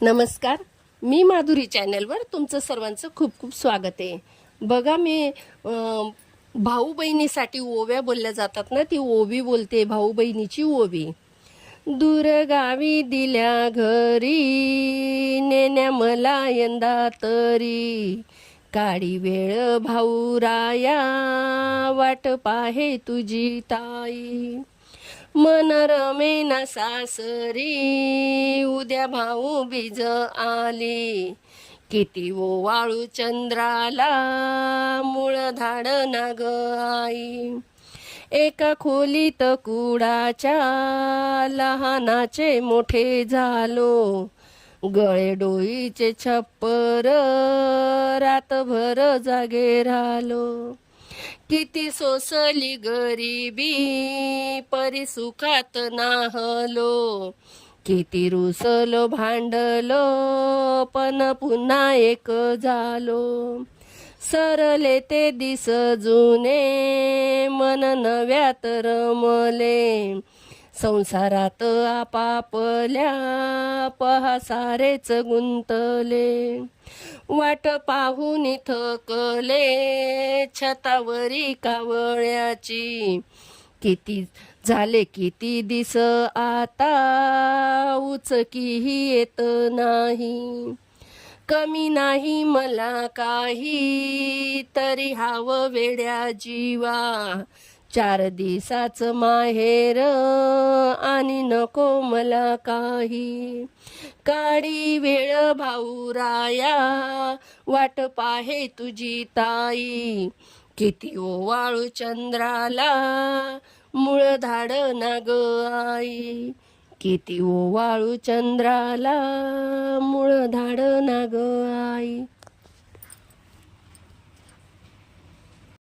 नमस्कार. मी माधुरी चॅनलवर तुमचं सर्वांचं खूप खूप स्वागत आहे. बघा मी भाऊ बहिणीसाठी ओव्या बोलल्या जातात ना ती ओवी बोलते भाऊ बहिणीची ओवी. दूरगावी दिल्या घरी नेण्या मला यंदा तरी. काळी वेळ भाऊ राया वाट पाहे तुझी ताई. मन रमेना सासरी उद्या भाऊ बीज आली. किती वो वाळू चंद्राला मूळ धाड नाग आई. एका खोलीत कुडाच्या लहानाचे मोठे झालो. गळे डोईचे छप्पर रातभर जागे राहिलो. किती सोसली गरिबी परिसुखात नाहलो. किती रुसलो भांडलो पण पुन्हा एक झालो. सरले ते दिस जुने मन नव्यात रमले. संसारात आपापल्या पहासारेच गुंतले. वाट पाहून थकले छतावरी कावळ्याची. किती झाले किती दिस आता उचकीही येत नाही. कमी नाही मला काही तरी हाव वेड्या जीवा. चार दिसाच माहेर आणि नको मला काही. काडी वेळ भाऊराया वाट पाहे तुझी ताई. किती ओवाळू चंद्राला मूळ धाड नाग आई. किती ओवाळू चंद्राला मूळ धाड नाग आई.